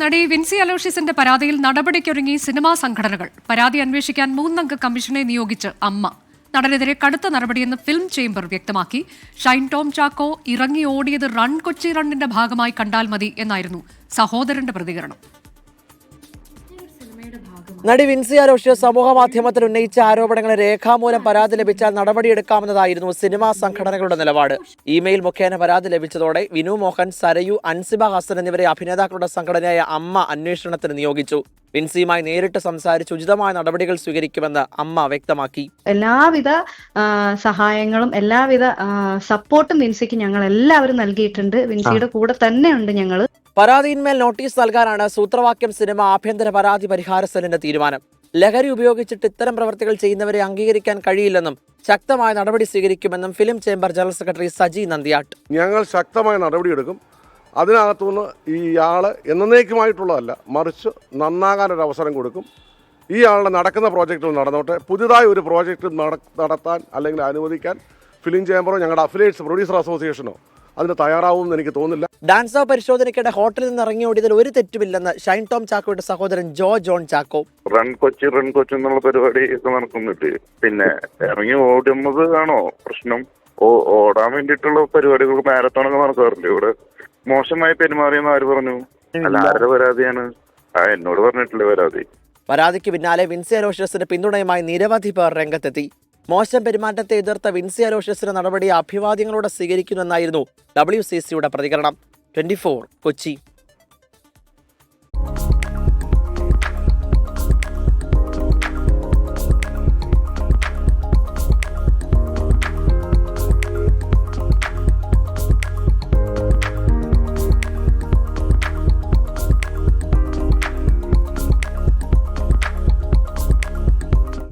നടി വിൻസി അലോഷ്യസിന്റെ പരാതിയിൽ നടപടിക്കൊരുങ്ങി സിനിമാ സംഘടനകൾ. പരാതി അന്വേഷിക്കാൻ മൂന്നംഗ കമ്മീഷനെ നിയോഗിച്ച് അമ്മ. നടനെതിരെ കടുത്ത നടപടിയെന്ന് ഫിലിം ചേംബർ വ്യക്തമാക്കി. ഷൈൻ ടോം ചാക്കോ ഇറങ്ങി ഓടിയത് റൺ കൊച്ചി റണ്ണിന്റെ ഭാഗമായി കണ്ടാൽ മതി എന്നായിരുന്നു സഹോദരന്റെ പ്രതികരണം. നടി വിൻസി അലോഷ്യ സമൂഹ മാധ്യമത്തിൽ ഉന്നയിച്ച ആരോപണങ്ങളെ രേഖാമൂലം പരാതി ലഭിച്ചാൽ നടപടിയെടുക്കാമെന്നതായിരുന്നു സിനിമാ സംഘടനകളുടെ നിലപാട്. ഇമെയിൽ മുഖേന പരാതി ലഭിച്ചതോടെ വിനു മോഹൻ സരയു അൻസിബ ഹസൻ എന്നിവരെ അഭിനേതാക്കളുടെ സംഘടനയായ അമ്മ അന്വേഷണത്തിന് നിയോഗിച്ചു. വിൻസിയുമായി നേരിട്ട് സംസാരിച്ച് ഉചിതമായ നടപടികൾ സ്വീകരിക്കുമെന്ന് അമ്മ വ്യക്തമാക്കി. എല്ലാവിധ സഹായങ്ങളും എല്ലാവിധ സപ്പോർട്ടും വിൻസിക്ക് ഞങ്ങൾ എല്ലാവരും നൽകിയിട്ടുണ്ട്. വിൻസിയുടെ കൂടെ തന്നെയുണ്ട് ഞങ്ങൾ പരാതിയിന്മേൽ നോട്ടീസ് നൽകാനാണ് സൂത്രവാക്യം സിനിമ ആഭ്യന്തര പരാതി പരിഹാര സെല്ലിന്റെ തീരുമാനം. ലഹരി ഉപയോഗിച്ചിട്ട് ഇത്തരം പ്രവർത്തികൾ ചെയ്യുന്നവരെ അംഗീകരിക്കാൻ കഴിയില്ലെന്നും ശക്തമായ നടപടി സ്വീകരിക്കുമെന്നും film chamber general secretary Saji Nandiyatt. ഞങ്ങൾ ശക്തമായ നടപടിയെടുക്കും. അതിനകത്തുനിന്ന് ആൾ എന്നേക്കുമായിട്ടുള്ളതല്ല മറിച്ച് നന്നാകാൻ ഒരു അവസരം കൊടുക്കും. ഈ ആളുടെ നടക്കുന്ന പ്രോജക്റ്റുകൾ നടന്നോട്ടെ. പുതുതായി ഒരു പ്രോജക്റ്റ് നട- നടത്താൻ അല്ലെങ്കിൽ അനുവദിക്കാൻ ഫിലിം ചേംബറോ ഞങ്ങളുടെ അഫിലിയേറ്റ്സ് പ്രൊഡ്യൂസർ അസോസിയേഷനോ അതിന് തയ്യാറാവുമെന്ന് എനിക്ക് തോന്നുന്നില്ല. ഡാൻസ് ഓഫ് പരിശോധനയ്ക്കിടെ ഹോട്ടലിൽ നിന്ന് ഇറങ്ങി ഓടിയതിൽ ഒരു തെറ്റുമില്ലെന്ന് ഷൈൻ ടോം ചാക്കോയുടെ സഹോദരൻ ജോ ജോൺ ചാക്കോ. റൺ കൊച്ചി റൺ കൊച്ചി എന്നുള്ള പരിപാടി ഒക്കെ നടക്കുന്നുണ്ട്. പിന്നെ ഇറങ്ങി ഓടുന്നത് ആണോ പ്രശ്നം? ഓ ഓടാൻ വേണ്ടിയിട്ടുള്ള പരിപാടികൾ മാരത്തോൺ ഒക്കെ നടക്കാറുണ്ട്. ഇവിടെ മോശമായി പെരുമാറിയെന്ന് ആര് പറഞ്ഞു? അല്ല ആരുടെ പരാതിയാണ്? ആ എന്നോട് പറഞ്ഞിട്ടില്ല പരാതി. പരാതിക്ക് പിന്നാലെ വിൻസി അലോഷ്യസിന് പിന്തുണയുമായി നിരവധി പേർ രംഗത്തെത്തി. മോശം പെരുമാറ്റത്തെ എതിർത്ത വിൻസി അലോഷ്യസിന്റെ നടപടി അഭിവാദ്യങ്ങളോടെ സ്വീകരിക്കുമെന്നായിരുന്നു ഡബ്ല്യു സി സിയുടെ പ്രതികരണം. ട്വന്റി കൊച്ചി.